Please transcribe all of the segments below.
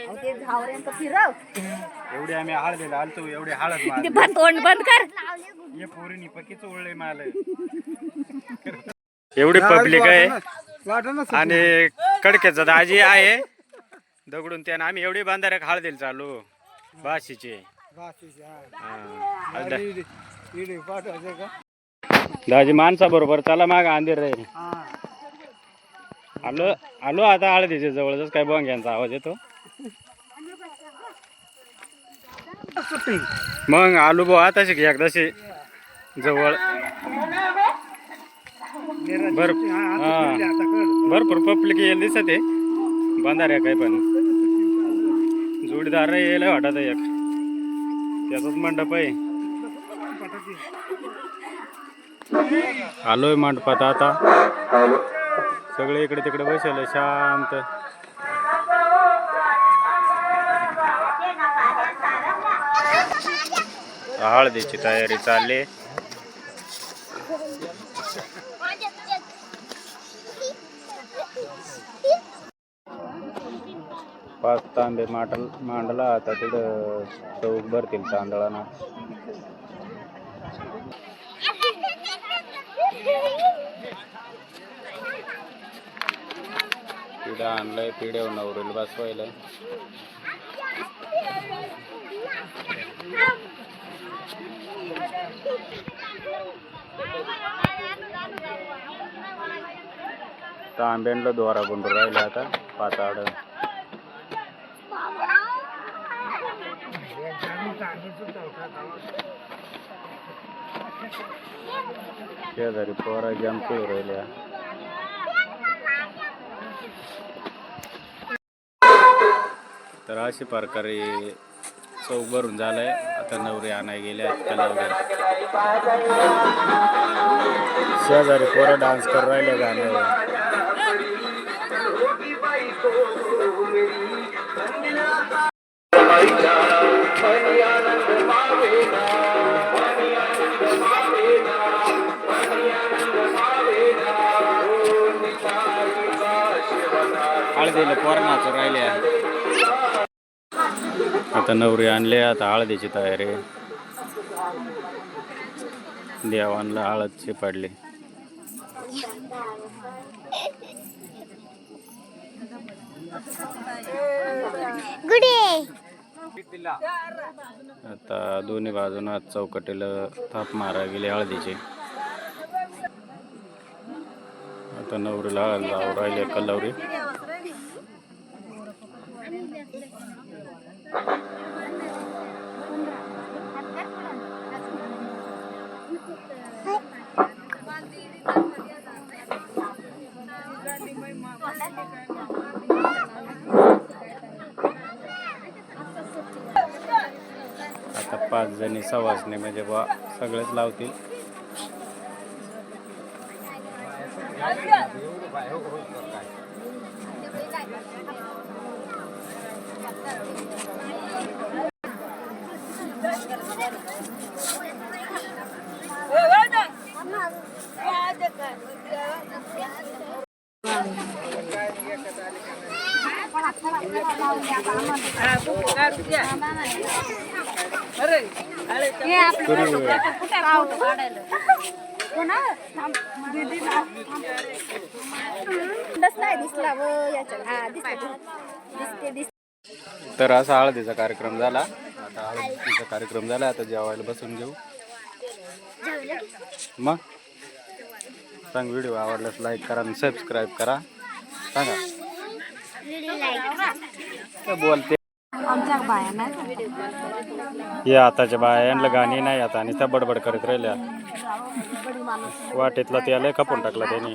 अहो, ते झावऱ्यांचं फिरव. एवढे आम्ही हळदीला आलतो एवढे हळद मारले. बंद तोंड बंद कर. पोरीनी ओळले मला. एवढी पब्लिक आहे. आणि कडक्याचा दाजी आहे. दगडून त्यानं आम्ही एवढी बांधारे हळदीला चालू. बाशीचे. दाजी माणसा बरोबर चला माग अंधेर रे. आलो आलो आता हळदीच्या जवळच. काय बोंग्यांचा आवाज येतो? मग आलू भाऊ आता शिक एकदाशी जवळ. भरपूर हा. भरपूर पब्लिक येईल दिसत आहे. बांधाऱ्या काय पण. जोडीदार येईल वाटत आहे एक. त्याचाच मंडप आहे. आलोय मंडपात आता. सगळे इकडे तिकडे बसेल शांत. हळदीची तयारी चालली. पाच तांबे मांडल मांडला आता तिथं चौक भरतील तांदळाना. पिढा आणलाय पिढ्यावर नवरेल बसवायला तांब्यांना द्वारा गुंडून राहिला आता पाताड शेजारी पोरा जाम खेळू राहिल्या. तर अशा प्रकारे चौक भरून झालाय. आता नवरी आणाय गेल्या कलावल्या शेजारी पोरं डान्स करू राहिले गाण्यावर हळदीला पोरं नाचू राहिल्या आता नवरी आणले आता हळदीची तयारी. देवांना हळदची पडली. आता दोन्ही बाजूना चौकटीला थाप मारा गेली हळदीची. आता नवरीला हळद लावून राहिली कलवरी आता पाच जणी सवासने म्हणजे बा सगळेच लावतील दिसला व दिसते दिसते तर असा हळदीचा कार्यक्रम झाला. आता हळदीचा कार्यक्रम झाला आता जेवायला बसून घेऊ. मग? सांग व्हिडिओ आवडल्यास लाईक करा आणि सबस्क्राईब करा. सांगा. बोलते? आमच्या बाया हे आताच्या बायांना गाणी नाही आता आणि त्या बडबड करत राहिल्या. वाटेतला त्याला खपून टाकला त्यांनी.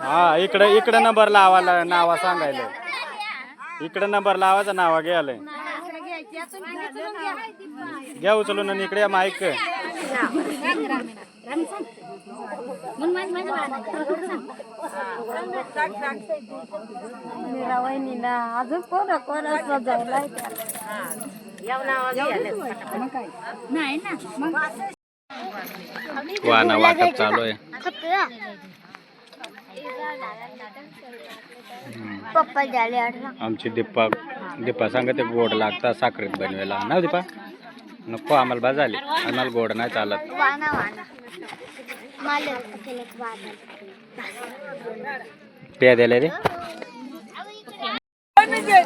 हा इकडे इकडे नंबर लावायला नावा सांगायला. इकडे नंबर लावायचा नावा घ्यायला. घ्या उचलून आणि इकडे माईक. अजून कोण कोण सजायला नाही ना. वाना वाटप चालू आहे. आमची दीपा दीपा सांगते गोड लागतात साखरेत बनवायला. ना दीपा? नको आम्हाला बा झाली. आम्हाला गोड नाही चालत. प्या द्यायला रे.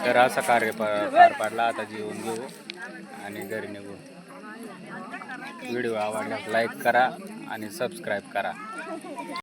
तर असा कार्य प- पार पाडला. आता जेवून घेऊ आणि घरी निघू. व्हिडिओ आवडल्यास लाईक करा आणि सबस्क्राईब करा.